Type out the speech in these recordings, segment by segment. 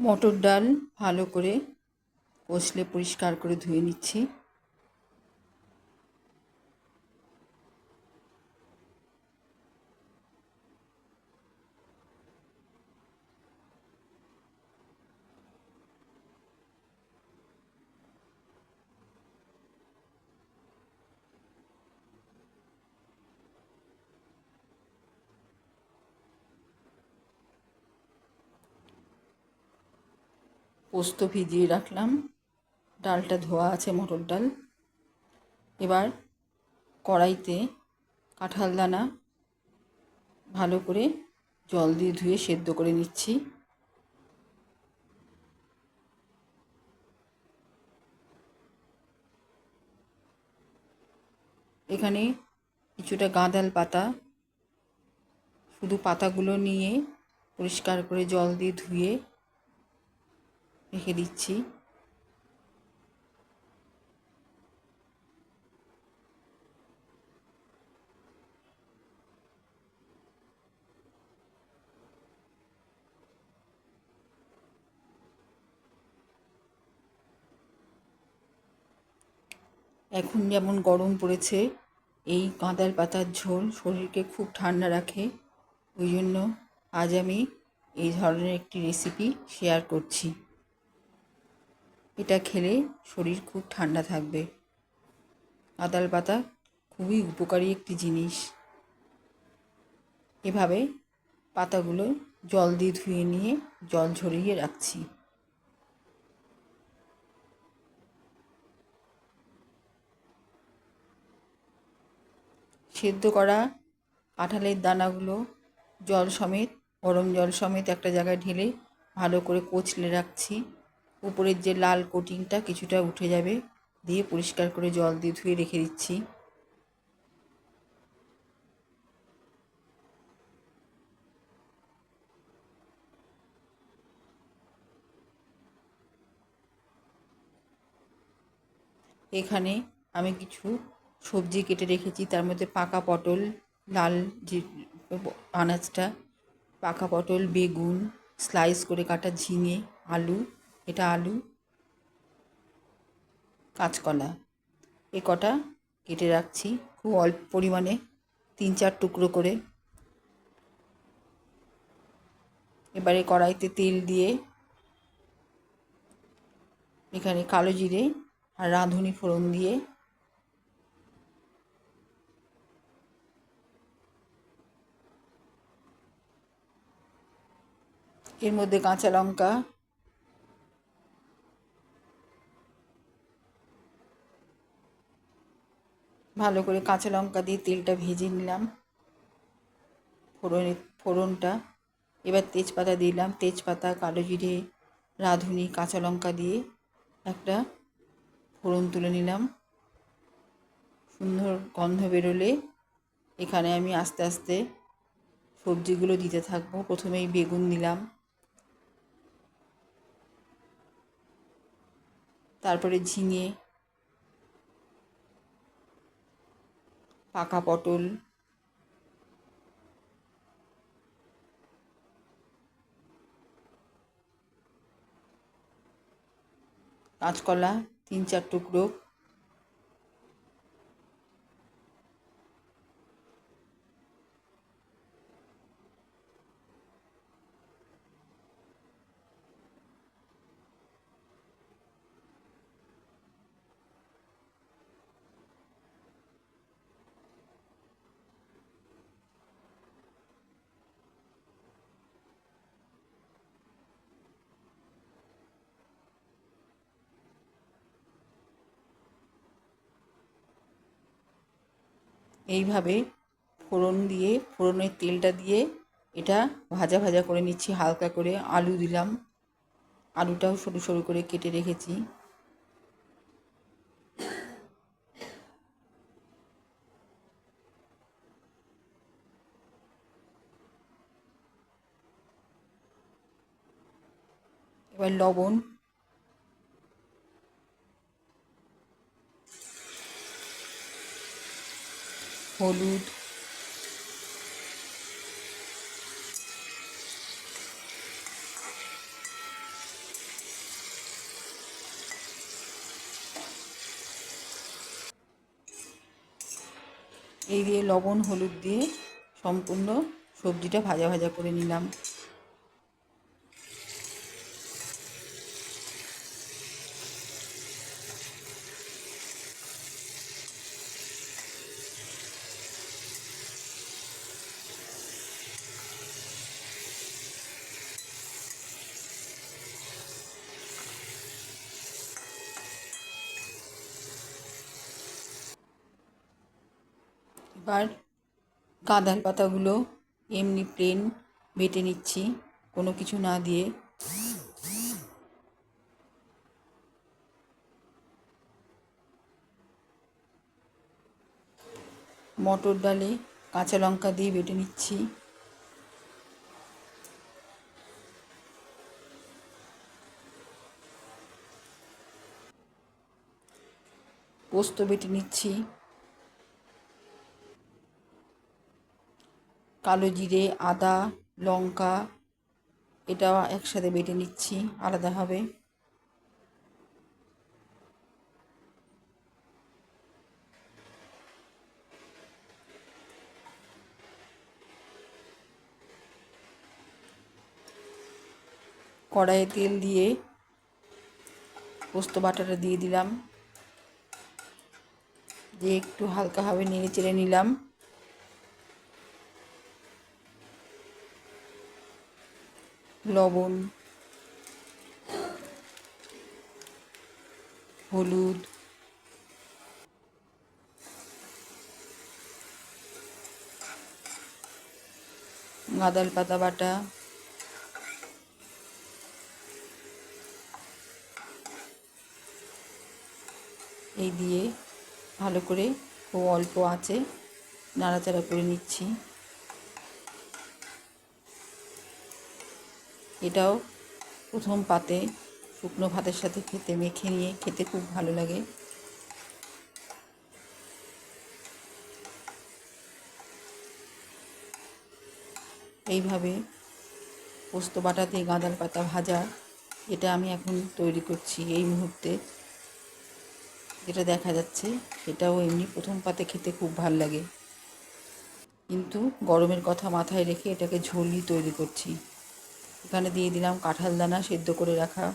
মটর ডাল ভালো করে কষলে পরিষ্কার করে ধুয়ে নিচ্ছি। পোস্ত ভিজিয়ে রাখলাম। ডালটা ধোয়া আছে, মটর ডাল। এবার কড়াইতে কাঁঠাল দানা ভালো করে জল দিয়ে ধুয়ে সেদ্ধ করে নিচ্ছি। এখানে কিছুটা গাঁদাল পাতা, শুধু পাতাগুলো নিয়ে পরিষ্কার করে জল দিয়ে ধুয়ে রেখে দিচ্ছি। এখন যেমন গরম পড়েছে, এই কাঁদাল পাতার ঝোল শরীরকে খুব ঠান্ডা রাখে। ওই জন্য আজ আমি এই ধরনের একটি রেসিপি শেয়ার করছি। এটা খেলে শরীর খুব ঠান্ডা থাকবে। আদাল পাতা খুবই উপকারী একটি জিনিস। এভাবে পাতাগুলো জল দিয়ে ধুয়ে নিয়ে জল ঝরিয়ে রাখছি। সেদ্ধ করা কাঁঠালের দানাগুলো জল সমেত, গরম জল সমেত একটা জায়গায় ঢেলে ভালো করে কচলে রাখছি। উপরের যে লাল কোটিংটা কিছুটা উঠে যাবে। দিয়ে পরিষ্কার করে জল দিয়ে ধুয়ে রেখে দিচ্ছি। এখানে আমি কিছু সবজি কেটে রেখেছি। তার মধ্যে পাকা পটল, লাল যে আনাজটা, পাকা পটল, বেগুন স্লাইস করে কাটা ঝিঙে, আলু এটা আলু, কাঁচকলা, এ কটা কেটে রাখছি খুব অল্প পরিমাণে, তিন চার টুকরো করে। এবারে কড়াইতে তেল দিয়ে এখানে কালো জিরে আর রাঁধুনি ফোড়ন দিয়ে এর মধ্যে কাঁচা লঙ্কা ভালো করে কাঁচা লঙ্কা দিয়ে তেলটা ভেজে নিলাম। ফোড়নে, ফোড়নটা। এবার তেজপাতা দিলাম। তেজপাতা, কালো জিরে, রাঁধুনি, কাঁচা লঙ্কা দিয়ে একটা ফোড়ন তুলে নিলাম। সুন্দর গন্ধ বেরোলে এখানে আমি আস্তে আস্তে সবজিগুলো দিতে থাকব। প্রথমেই বেগুন দিলাম। তারপরে ঝিঙে পাকা পটল। কাঁচকলা তিন চার টুকরো। এইভাবে ফোড়ন দিয়ে, ফোড়নের তেলটা দিয়ে এটা ভাজা ভাজা করে নিচ্ছি, হালকা করে আলু দিলাম। আলুটাও সরু সরু করে কেটে রেখেছি। এবার লবণ হলুদ। এই দিয়ে লবণ হলুদ দিয়ে সম্পূর্ণ সবজিটা ভাজা ভাজা করে নিলাম। এবার গাঁদাল পাতাগুলো এমনি প্লেন বেটে নিচ্ছি, কোনো কিছু না দিয়ে। মটর ডালে কাঁচা লঙ্কা দিয়ে বেটে নিচ্ছি। পোস্ত বেটে নিচ্ছি। কালো জিরে, আদা, লঙ্কা, এটাও একসাথে বেটে নিচ্ছি আলাদাভাবে কড়াইয়ে তেল দিয়ে পোস্ত বাটাটা দিয়ে দিলাম। দিয়ে একটু হালকাভাবে নেড়ে চেড়ে নিলাম। লবণ, হলুদ গাঁদাল পাতা বাটা, এই দিয়ে ভালো করে খুব অল্প আছে নাড়াচাড়া করে নিচ্ছি। এটাও প্রথম পাতে শুকনো ভাতের সাথে খেতে, মেখে নিয়ে খেতে খুব ভালো লাগে। এইভাবে পোস্ত বাটাতে গাঁদাল পাতা ভাজা, এটা আমি এখন তৈরি করছি এই মুহূর্তে। যেটা দেখা যাচ্ছে, সেটাও এমনি প্রথম পাতে খেতে খুব ভালো লাগে। কিন্তু গরমের কথা মাথায় রেখে এটাকে ঝোলই তৈরি করছি। এখানে দিয়ে দিলাম কাঁঠাল দানা সেদ্ধ করে রাখা।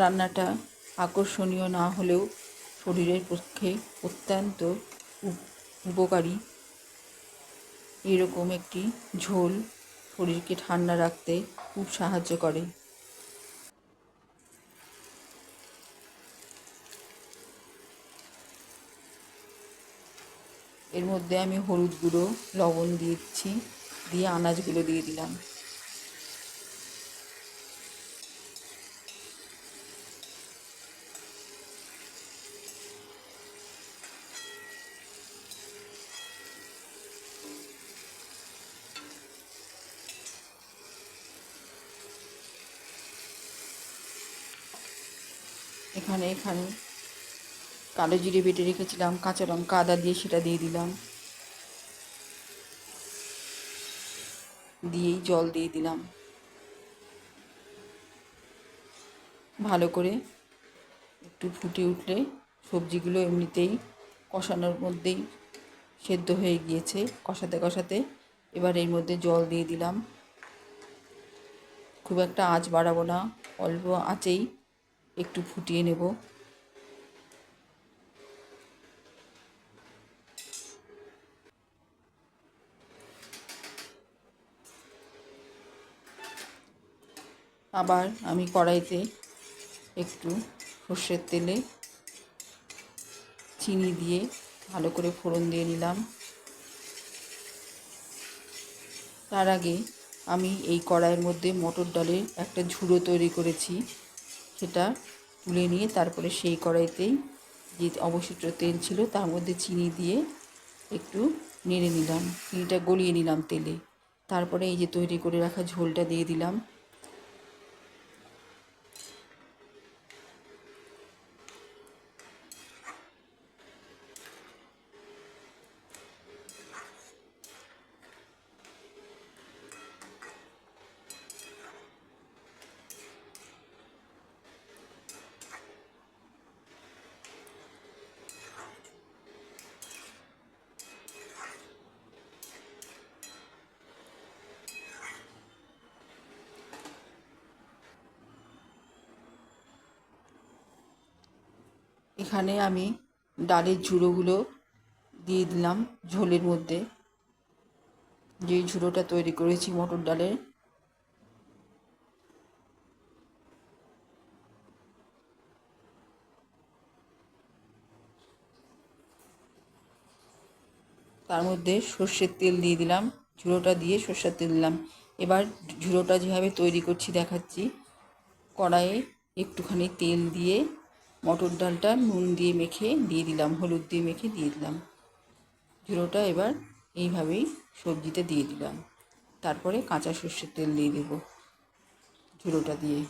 রান্নাটা আকর্ষণীয় না হলেও শরীরের পক্ষে অত্যন্ত উপকারী। এরকম একটি ঝোল শরীরকে ঠান্ডা রাখতে খুব সাহায্য করে। এর মধ্যে আমি হলুদ গুঁড়ো, লবণ দিচ্ছি, দিয়ে আনাজগুলো দিয়ে দিলাম। এখানে এখানে। কালো জিরে বেটে রেখেছিলাম, কাঁচা লঙ্কা আদা দিয়ে সেটা দিয়ে দিলাম। দিয়েই জল দিয়ে দিলাম। ভালো করে একটু ফুটে উঠলে সবজিগুলো এমনিতেই কষানোর মধ্যেই সেদ্ধ হয়ে গিয়েছে। কষাতে কষাতে এবার এর মধ্যে জল দিয়ে দিলাম। খুব একটা আঁচ বাড়াবো না, অল্প আঁচেই একটু ফুটিয়ে নেব। আবার আমি কড়াইতে একটু সর্ষের তেলে চিনি দিয়ে ভালো করে ফোড়ন দিয়ে নিলাম। তার আগে আমি এই কড়াইয়ের মধ্যে মটর ডালের একটা ঝুড়ো তৈরি করেছি। সেটা তুলে নিয়ে তারপরে সেই কড়াইতেই যে অবশিষ্ট তেল ছিল তার মধ্যে চিনি দিয়ে একটু নেড়ে নিলাম। চিনিটা গলিয়ে নিলাম তেলে। তারপরে এই যে তৈরি করে রাখা ঝোলটা দিয়ে দিলাম। এখানে আমি ডালের ঝুড়োগুলো দিয়ে দিলাম ঝোলের মধ্যে। যেই ঝুড়োটা তৈরি করেছি মটর ডালের। তার মধ্যে সর্ষের তেল দিয়ে দিলাম, ঝুড়োটা দিয়ে সর্ষের তেল দিলাম। এবার ঝুড়োটা যেভাবে তৈরি করছি দেখাচ্ছি, কড়াইয়ে একটুখানি তেল দিয়ে মটর ডালটা নুন দিয়ে মেখে দিয়ে দিলাম, হলুদ দিয়ে মেখে দিয়ে দিলাম। জিরোটা এবার এইভাবেই সবজিতে দিয়ে দিলাম। তারপরে কাঁচা সর্ষের তেল দিয়ে দেবো জিরোটা দিয়ে।